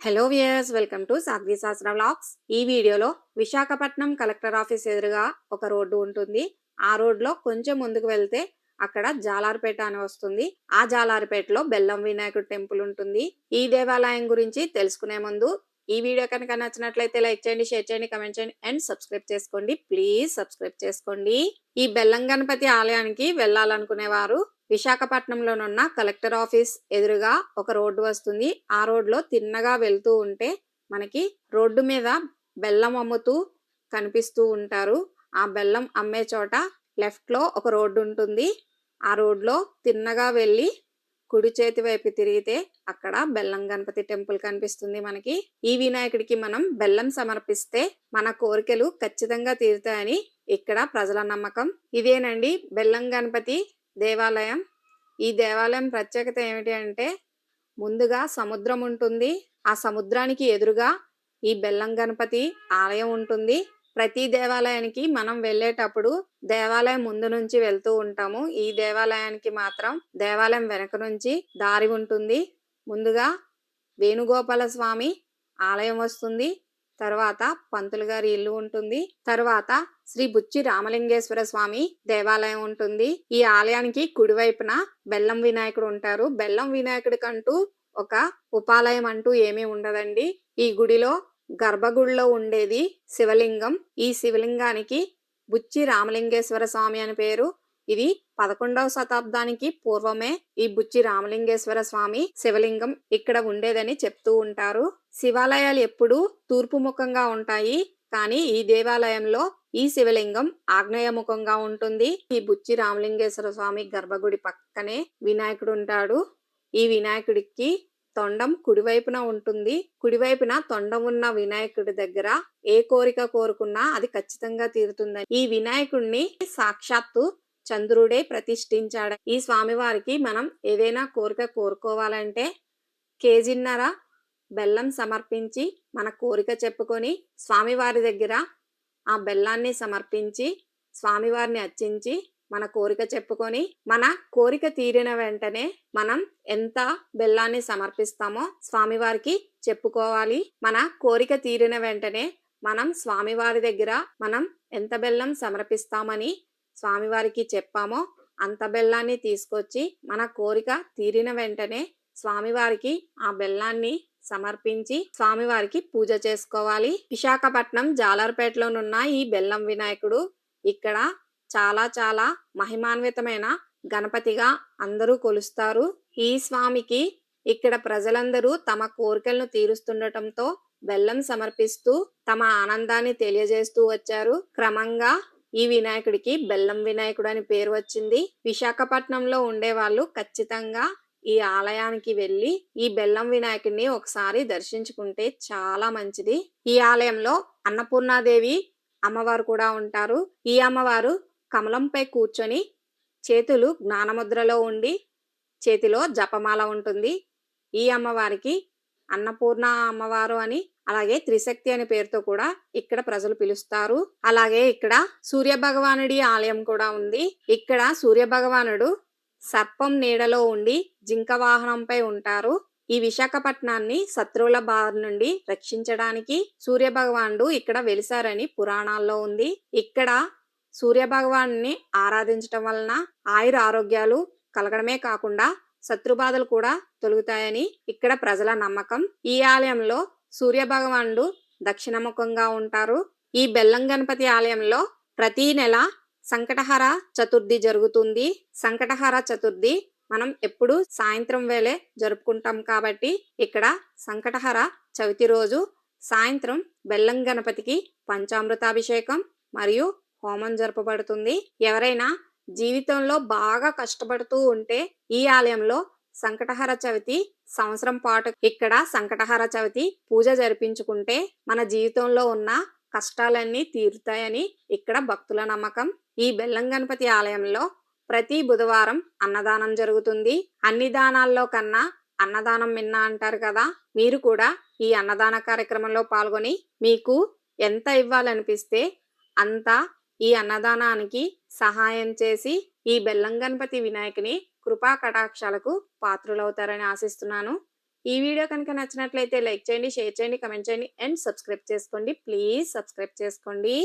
Hello viewers welcome to Sagvi Shastra vlogs ఈ వీడియోలో Visakhapatnam collector office ఎదురుగా ఒక రోడ్డు ఉంటుంది. ఆ రోడ్లో కొంచెం ముందుకు వెళ్తే అక్కడ జాలార్పేట అని వస్తుంది. ఆ జాలార్పేటలో బెల్లం వినాయకుడు టెంపుల్ ఉంటుంది. ఈ దేవాలయం గురించి తెలుసుకునే ముందు ఈ వీడియో కనుక నచ్చినట్లయితే లైక్ చేయండి షేర్ చేయండి కమెంట్ చేయండి అండ్ సబ్స్క్రైబ్ చేసుకోండి. ప్లీజ్ సబ్స్క్రైబ్ చేసుకోండి. ఈ బెల్లం గణపతి ఆలయానికి వెళ్ళాలనుకునేవారు విశాఖపట్నంలోనున్న కలెక్టర్ ఆఫీస్ ఎదురుగా ఒక రోడ్డు వస్తుంది. ఆ రోడ్లో తిన్నగా వెళ్తూ ఉంటే మనకి రోడ్డు మీద బెల్లం అమ్ముతూ కనిపిస్తూ ఉంటారు. ఆ బెల్లం అమ్మే చోట లెఫ్ట్లో ఒక రోడ్డు ఉంటుంది. ఆ రోడ్లో తిన్నగా వెళ్ళి కుడి చేతి వైపు తిరిగితే అక్కడ బెల్లం గణపతి టెంపుల్ కనిపిస్తుంది మనకి. ఈ వినాయకుడికి మనం బెల్లం సమర్పిస్తే మన కోరికలు ఖచ్చితంగా తీరుతాయని ఇక్కడ ప్రజల నమ్మకం. ఇదేనండి బెల్లం గణపతి దేవాలయం. ఈ దేవాలయం ప్రత్యేకత ఏమిటి అంటే ముందుగా సముద్రం ఉంటుంది. ఆ సముద్రానికి ఎదురుగా ఈ బెల్లం గణపతి ఆలయం ఉంటుంది. ప్రతి దేవాలయానికి మనం వెళ్ళేటప్పుడు దేవాలయం ముందు నుంచి వెళ్తూ ఉంటాము. ఈ దేవాలయానికి మాత్రం దేవాలయం వెనక నుంచి దారి ఉంటుంది. ముందుగా వేణుగోపాల స్వామి ఆలయం వస్తుంది. తర్వాత పంతులు గారి ఇల్లు ఉంటుంది. తర్వాత శ్రీ బుచ్చి రామలింగేశ్వర స్వామి దేవాలయం ఉంటుంది. ఈ ఆలయానికి కుడివైపున బెల్లం వినాయకుడు ఉంటారు. బెల్లం వినాయకుడికంటూ ఒక ఉపాలయం అంటూ ఏమీ ఉండదండి. ఈ గుడిలో గర్భగుడిలో ఉండేది శివలింగం. ఈ శివలింగానికి బుచ్చి రామలింగేశ్వర స్వామి అని పేరు. ఇది పదకొండవ శతాబ్దానికి పూర్వమే ఈ బుచ్చి రామలింగేశ్వర స్వామి శివలింగం ఇక్కడ ఉండేదని చెప్తూ ఉంటారు. శివాలయాలు ఎప్పుడూ తూర్పు ముఖంగా ఉంటాయి. కానీ ఈ దేవాలయంలో ఈ శివలింగం ఆగ్నేయముఖంగా ఉంటుంది. ఈ బుచ్చి రామలింగేశ్వర స్వామి గర్భగుడి పక్కనే వినాయకుడు ఉంటాడు. ఈ వినాయకుడికి తొండం కుడివైపున ఉంటుంది. కుడివైపున తొండం ఉన్న వినాయకుడి దగ్గర ఏ కోరిక కోరుకున్నా అది ఖచ్చితంగా తీరుతుందని. ఈ వినాయకుడిని సాక్షాత్తు చంద్రుడే ప్రతిష్ఠించాడు. ఈ స్వామివారికి మనం ఏదైనా కోరిక కోరుకోవాలంటే కేజీన్నర బెల్లం సమర్పించి మన కోరిక చెప్పుకొని స్వామివారి దగ్గర ఆ బెల్లాన్ని సమర్పించి స్వామివారిని అర్చించి మన కోరిక చెప్పుకొని మన కోరిక తీరిన వెంటనే మనం ఎంత బెల్లాన్ని సమర్పిస్తామో స్వామివారికి చెప్పుకోవాలి. మన కోరిక తీరిన వెంటనే మనం స్వామివారి దగ్గర మనం ఎంత బెల్లం సమర్పిస్తామని స్వామివారికి చెప్పామో అంత బెల్లాన్ని తీసుకొచ్చి మన కోరిక తీరిన వెంటనే స్వామివారికి ఆ బెల్లాన్ని సమర్పించి స్వామివారికి పూజ చేసుకోవాలి. విశాఖపట్నం జాలర్పేటలోనున్న ఈ బెల్లం వినాయకుడు ఇక్కడ చాలా చాలా మహిమాన్వితమైన గణపతిగా అందరూ కొలుస్తారు. ఈ స్వామికి ఇక్కడ ప్రజలందరూ తమ కోరికలను తీరుస్తుండటంతో బెల్లం సమర్పిస్తూ తమ ఆనందాన్ని తెలియజేస్తూ వచ్చారు. క్రమంగా ఈ వినాయకుడికి బెల్లం వినాయకుడు అని పేరు వచ్చింది. విశాఖపట్నంలో ఉండే వాళ్ళు ఖచ్చితంగా ఈ ఆలయానికి వెళ్ళి ఈ బెల్లం వినాయకుడిని ఒకసారి దర్శించుకుంటే చాలా మంచిది. ఈ ఆలయంలో అన్నపూర్ణాదేవి అమ్మవారు కూడా ఉంటారు. ఈ అమ్మవారు కమలంపై కూర్చొని చేతులు జ్ఞానముద్రలో ఉండి చేతిలో జపమాల ఉంటుంది. ఈ అమ్మవారికి అన్నపూర్ణ అమ్మవారు అని అలాగే త్రిశక్తి అనే పేరుతో కూడా ఇక్కడ ప్రజలు పిలుస్తారు. అలాగే ఇక్కడ సూర్య భగవానుడి ఆలయం కూడా ఉంది. ఇక్కడ సూర్య భగవానుడు సర్పం నీడలో ఉండి జింక వాహనంపై ఉంటారు. ఈ విశాఖపట్నాన్ని శత్రువుల బారి నుండి రక్షించడానికి సూర్య భగవానుడు ఇక్కడ వెలిసారని పురాణాల్లో ఉంది. ఇక్కడ సూర్య భగవాన్ని ఆరాధించటం వలన ఆయుర ఆరోగ్యాలు కలగడమే కాకుండా శత్రుబాధలు కూడా తొలుగుతాయని ఇక్కడ ప్రజల నమ్మకం. ఈ ఆలయంలో సూర్య భగవానుడు దక్షిణముఖంగా ఉంటారు. ఈ బెల్లం గణపతి ఆలయంలో ప్రతి నెల సంకటహర చతుర్థి జరుగుతుంది. సంకటహర చతుర్థి మనం ఎప్పుడు సాయంత్రం వేళే జరుపుకుంటాం కాబట్టి ఇక్కడ సంకటహర చవితి రోజు సాయంత్రం బెల్లం గణపతికి పంచామృతాభిషేకం మరియు హోమం జరపబడుతుంది. ఎవరైనా జీవితంలో బాగా కష్టపడుతూ ఉంటే ఈ ఆలయంలో సంకటహర చవితి సంవత్సరం పాటు ఇక్కడ సంకటహర చవితి పూజ జరిపించుకుంటే మన జీవితంలో ఉన్న కష్టాలన్నీ తీరుతాయని ఇక్కడ భక్తుల నమ్మకం. ఈ బెల్లం గణపతి ఆలయంలో ప్రతి బుధవారం అన్నదానం జరుగుతుంది. అన్ని దానాల్లో కన్నా అన్నదానం మిన్న అంటారు కదా మీరు కూడా ఈ అన్నదాన కార్యక్రమంలో పాల్గొని మీకు ఎంత ఇవ్వాలనిపిస్తే అంత ఈ అన్నదానానికి సహాయం చేసి ఈ బెల్లం గణపతి వినాయకుని కృపా కటాక్షాలకు పాత్రులవుతారని ఆశిస్తున్నాను ఈ వీడియో కనుక నచ్చినట్లయితే లైక్ చేయండి, షేర్ చేయండి, కమెంట్ చేయండి అండ్ సబ్స్క్రైబ్ చేసుకోండి. ప్లీజ్ సబ్స్క్రైబ్ చేసుకోండి.